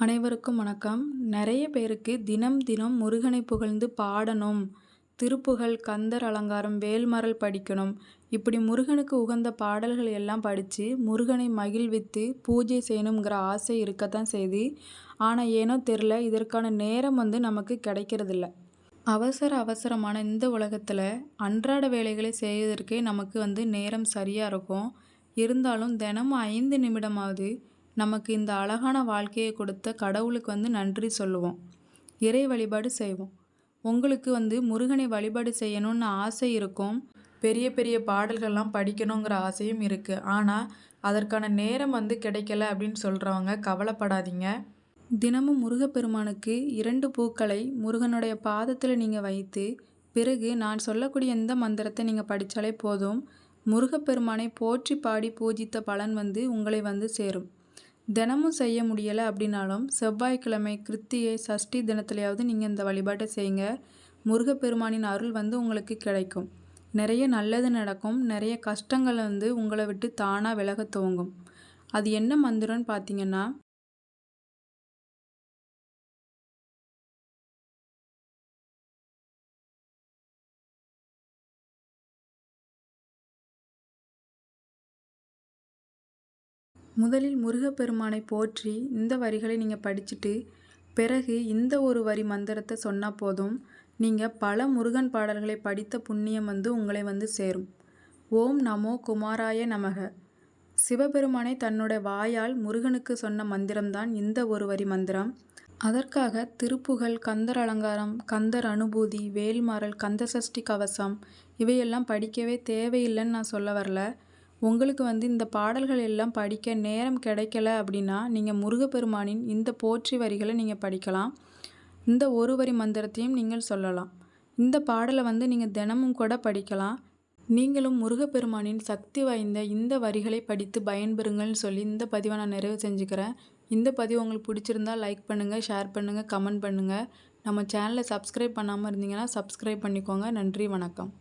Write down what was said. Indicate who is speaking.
Speaker 1: அனைவருக்கும் வணக்கம். நிறைய பேருக்கு தினம் தினம் முருகனை புகழ்ந்து பாடணும். திருப்புகழ் கந்தர் அலங்காரம் வேல்மரல் படிக்கணும். இப்படி முருகனுக்கு உகந்த பாடல்கள் எல்லாம் படித்து முருகனை மகிழ்வித்து பூஜை செய்யணுங்கிற ஆசை இருக்கத்தான் செய்து. ஆனால் ஏனோ தெரில இதற்கான நேரம் வந்து நமக்கு கிடைக்கிறதில்ல. அவசர அவசரமான இந்த உலகத்தில் அன்றாட வேலைகளை செய்வதற்கே நமக்கு வந்து நேரம் சரியாக இருக்கும். இருந்தாலும் தினமும் ஐந்து நிமிடமாவது நமக்கு இந்த அழகான வாழ்க்கையை கொடுத்த கடவுளுக்கு வந்து நன்றி சொல்லுவோம். இறை வழிபாடு செய்வோம். உங்களுக்கு வந்து முருகனை வழிபாடு செய்யணும்னு ஆசை இருக்கும். பெரிய பெரிய பாடல்கள்லாம் படிக்கணுங்கிற ஆசையும் இருக்குது ஆனால் அதற்கான நேரம் வந்து கிடைக்கல அப்படின்னு சொல்கிறவங்க கவலைப்படாதீங்க. தினமும் முருகப்பெருமானுக்கு இரண்டு பூக்களை முருகனுடைய பாதத்தில் நீங்கள் வைத்து பிறகு நான் சொல்லக்கூடிய எந்த மந்திரத்தை நீங்கள் படித்தாலே போதும். முருகப்பெருமானை போற்றி பாடி பூஜித்த பலன் வந்து உங்களை வந்து சேரும். தினமும் செய்ய முடியலை அப்படின்னாலும் செவ்வாய்க்கிழமை கிருத்திகை சஷ்டி தினத்துலையாவது நீங்கள் இந்த வழிபாட்டை செய்யுங்க. முருகப்பெருமானின் அருள் வந்து உங்களுக்கு கிடைக்கும். நிறைய நல்லது நடக்கும். நிறைய கஷ்டங்கள் வந்து உங்களை விட்டு தானாக விலக துவங்கும். அது என்ன மந்திரம்னு பார்த்தீங்கன்னா முதலில் முருகப்பெருமானை போற்றி இந்த வரிகளை நீங்கள் படிச்சுட்டு பிறகு இந்த ஒரு வரி மந்திரத்தை சொன்னால் போதும். நீங்கள் பல முருகன் பாடல்களை படித்த புண்ணியம் வந்து உங்களை வந்து சேரும். ஓம் நமோ குமாராய நமக. சிவபெருமானை தன்னுடைய வாயால் முருகனுக்கு சொன்ன மந்திரம்தான் இந்த ஒரு வரி மந்திரம். அதற்காக திருப்புகழ் கந்தர் அலங்காரம் கந்தர் அனுபூதி வேல்மாறல் கந்தசஷ்டி கவசம் இவையெல்லாம் படிக்கவே தேவையில்லைன்னு நான் சொல்ல வரல. உங்களுக்கு வந்து இந்த பாடல்கள் எல்லாம் படிக்க நேரம் கிடைக்கல அப்படின்னா நீங்கள் முருகப்பெருமானின் இந்த போற்றி வரிகளை நீங்கள் படிக்கலாம். இந்த ஒரு வரி மந்திரத்தையும் நீங்கள் சொல்லலாம். இந்த பாடலை வந்து நீங்கள் தினமும் கூட படிக்கலாம். நீங்களும் முருகப்பெருமானின் சக்தி வாய்ந்த இந்த வரிகளை படித்து பயன்பெறுங்கள்னு சொல்லி இந்த பதிவை நான் நிறைவு செஞ்சுக்கிறேன். இந்த பதிவு உங்களுக்கு பிடிச்சிருந்தா லைக் பண்ணுங்கள் ஷேர் பண்ணுங்கள் கமெண்ட் பண்ணுங்கள் நம்ம சேனலை சப்ஸ்கிரைப் பண்ணாமல் இருந்தீங்கன்னா சப்ஸ்கிரைப் பண்ணிக்கோங்க. நன்றி வணக்கம்.